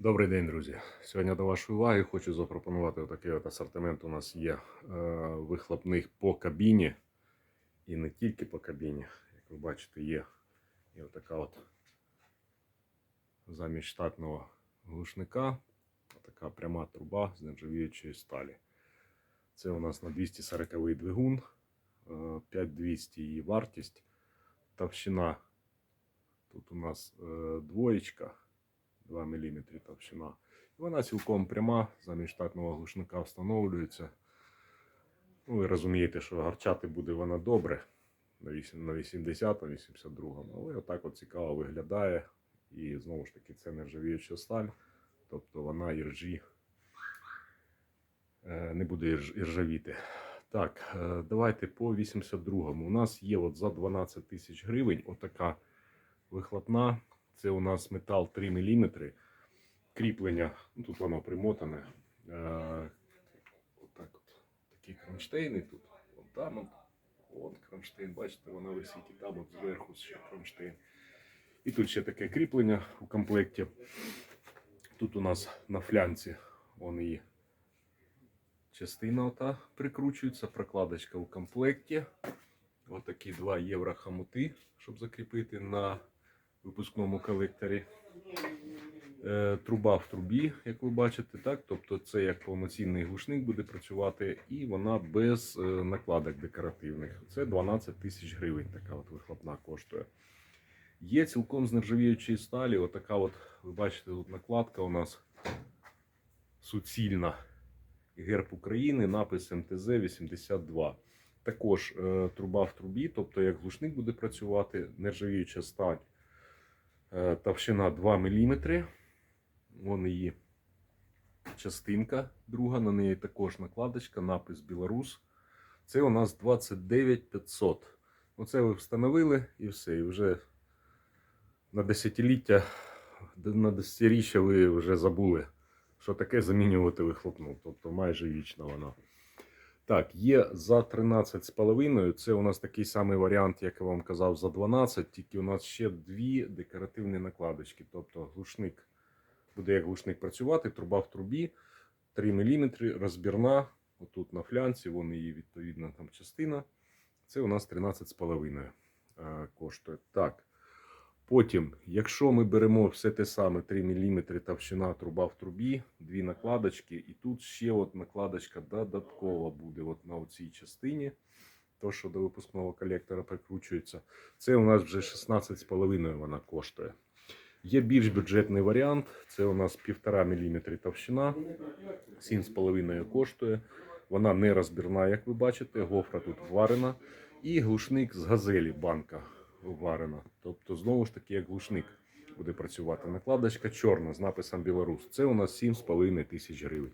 Добрий день, друзі. Сьогодні до вашої уваги хочу запропонувати такий от асортимент. У нас є е, вихлопних по кабіні. І не тільки по кабіні. Як ви бачите, є і отака от замість штатного глушника. Така пряма труба з нержавіючої сталі. Це у нас на 240 двигун, е, 5200 її вартість. Товщина тут у нас е, двоєчка. 2 мм товщина. Вона цілком пряма, замість штатного глушника встановлюється. Ну, ви розумієте, що гарчати буде вона добре на 80 82 але отак от цікаво виглядає. І знову ж таки, це нержавіюча сталь, тобто вона іржі е, не буде іржавіти. Так, е, давайте по 82-му. У нас є от за 12 тисяч гривень отака вихлопна. Це у нас метал 3 мм. Кріплення, ну, тут воно примотане. Е, отак от. Такі кронштейни тут. Вон там от, вон кронштейн, бачите, воно висить і там от зверху ще кронштейн. І тут ще таке кріплення у комплекті. Тут у нас на флянці вон її частина ота прикручується, прокладочка у комплекті. Отакі 2 євро хамути, щоб закріпити на випускному колекторі. Е, труба в трубі, як ви бачите, так? Тобто це як повноцінний глушник буде працювати, і вона без е, накладок декоративних. Це 12 тисяч гривень, така от вихлопна коштує. Є цілком з нержавіючої сталі. Отака от, ви бачите, тут накладка у нас суцільна. Герб України, напис МТЗ 82. Також е, труба в трубі, тобто як глушник буде працювати, нержавіюча сталь. Е, товщина 2 мм. Вон її частинка друга, на неї також накладочка, напис Білорус. Це у нас 29500. Оце ви встановили і все. І вже на десятиліття, на десятиріччя ви вже забули, що таке замінювати вихлопну. Тобто майже вічна вона. Так, є за 13,5. Це у нас такий самий варіант, як я вам казав, за 12, тільки у нас ще дві декоративні накладочки. Тобто глушник буде як глушник працювати, труба в трубі, 3 мм, розбірна. Отут на флянці, вон її відповідна там частина. Це у нас 13,5 е, коштує. Так. Потім, якщо ми беремо все те саме 3 мм товщина труба в трубі, дві накладочки, і тут ще от накладочка додаткова буде от на цій частині. То, що до випускного колектора прикручується, це у нас вже 16,5 вона коштує. Є більш бюджетний варіант, це у нас 1,5 мм товщина, 7,5 коштує. Вона не розбірна, як ви бачите, гофра тут варена. І глушник з газелі банка варена. Тобто, знову ж таки, як глушник буде працювати. Накладочка чорна з написом Білорус. Це у нас 7,5 тисяч гривень.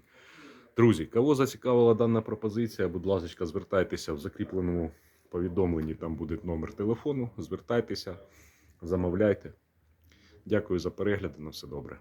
Друзі, кого зацікавила дана пропозиція, будь ласка, звертайтеся в закріпленому повідомленні. Там буде номер телефону. Звертайтеся, замовляйте. Дякую за перегляд. На все добре.